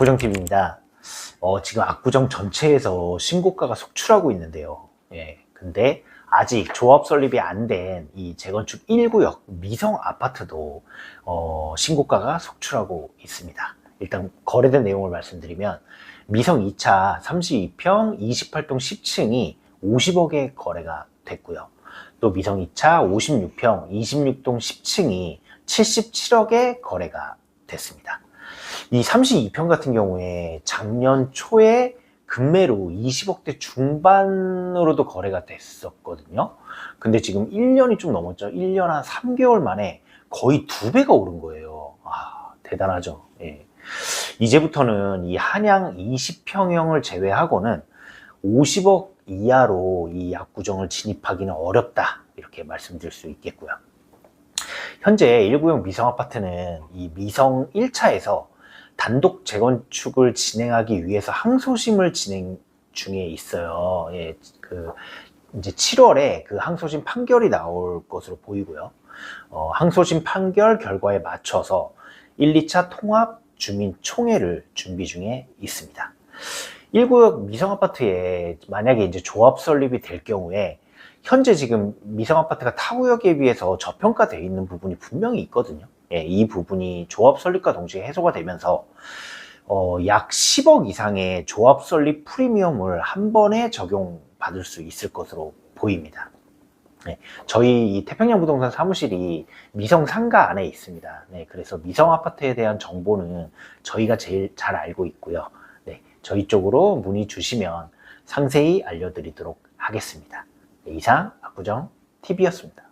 압구정TV입니다. 어, 지금 압구정 전체에서 신고가가 속출하고 있는데요. 예. 근데 아직 조합 설립이 안 된 이 재건축 1구역 미성 아파트도 어, 신고가가 속출하고 있습니다. 일단 거래된 내용을 말씀드리면 미성 2차 32평 28동 10층이 50억에 거래가 됐고요. 또 미성 2차 56평 26동 10층이 77억에 거래가 됐습니다. 이 32평 같은 경우에 작년 초에 금매로 20억대 중반으로도 거래가 됐었거든요. 근데 지금 1년이 좀 넘었죠. 1년 한 3개월 만에 거의 두 배가 오른 거예요. 아, 대단하죠. 예. 이제부터는 이 한양 20평형을 제외하고는 50억 이하로 이 약구정을 진입하기는 어렵다. 이렇게 말씀드릴 수 있겠고요. 현재 1구형 미성 아파트는 이 미성 1차에서 단독 재건축을 진행하기 위해서 항소심을 진행 중에 있어요. 예, 그 이제 7월에 그 항소심 판결이 나올 것으로 보이고요. 어, 항소심 판결 결과에 맞춰서 1, 2차 통합 주민 총회를 준비 중에 있습니다. 1구역 미성 아파트에 만약에 이제 조합 설립이 될 경우에 현재 지금 미성 아파트가 타구역에 비해서 저평가되어 있는 부분이 분명히 있거든요. 예, 이 부분이 조합 설립과 동시에 해소가 되면서 어, 약 10억 이상의 조합 설립 프리미엄을 한 번에 적용받을 수 있을 것으로 보입니다. 네, 저희 이 태평양 부동산 사무실이 미성 상가 안에 있습니다. 네, 그래서 미성 아파트에 대한 정보는 저희가 제일 잘 알고 있고요. 네, 저희 쪽으로 문의 주시면 상세히 알려드리도록 하겠습니다. 네, 이상 압구정 TV였습니다.